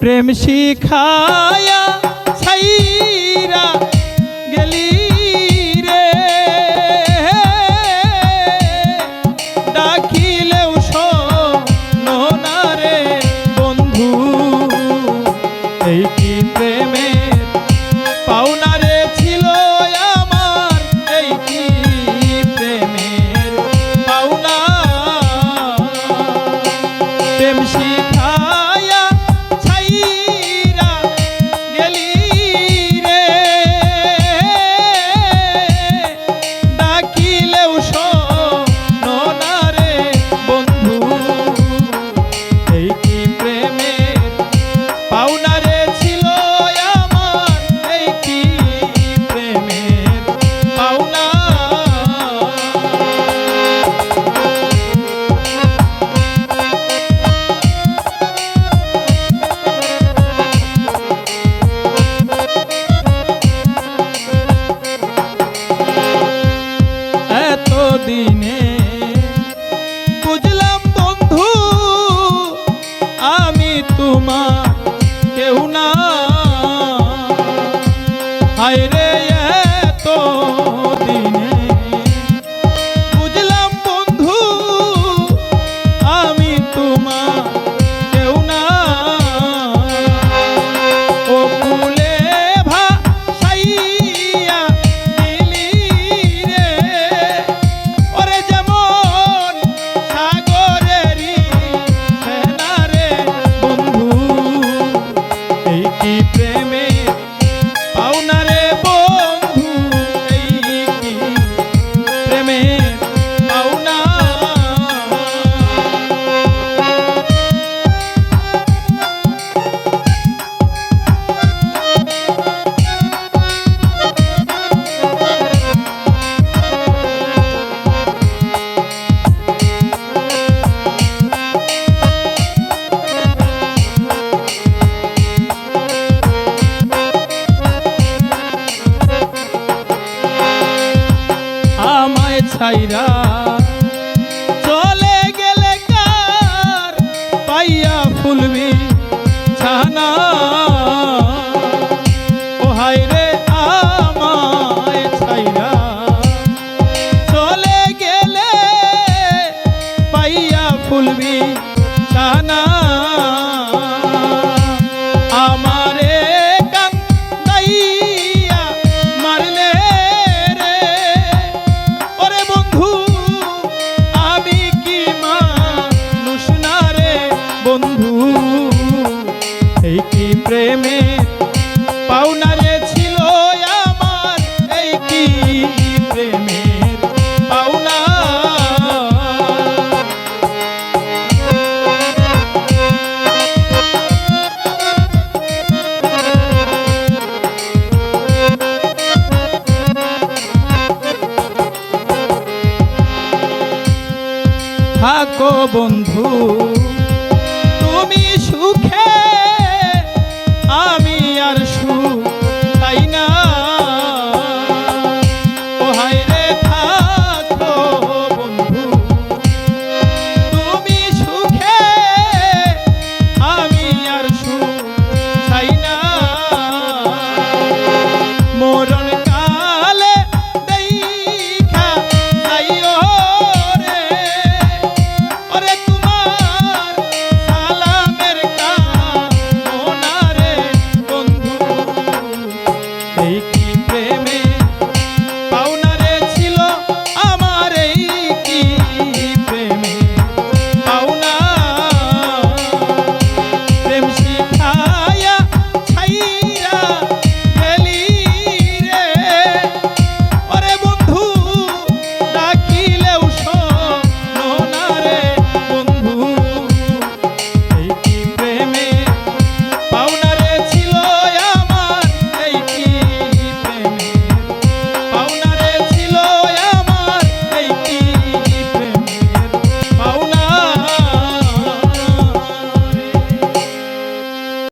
প্রেম শিখায়া ছাইরা গেলি রে। ডাকিলেও শোনো রে বন্ধু, এই কি প্রেমের পাওনা রে ছিল আমার, এই কি প্রেমের পাওনা। প্রেম শিখায়া তোমার আমায় ছাইরা চলে গেলে কার পাইয়া ফুলবি ছানা? ও রে আমায় ছাইরা চলে গেলে পাইয়া ফুলবি ছানা? এই কি প্রেমে পাওনা রে ছিল আমার? এই কি প্রেমের পাওনা? থাকো বন্ধু। আমি সুখে আমি আর সুখ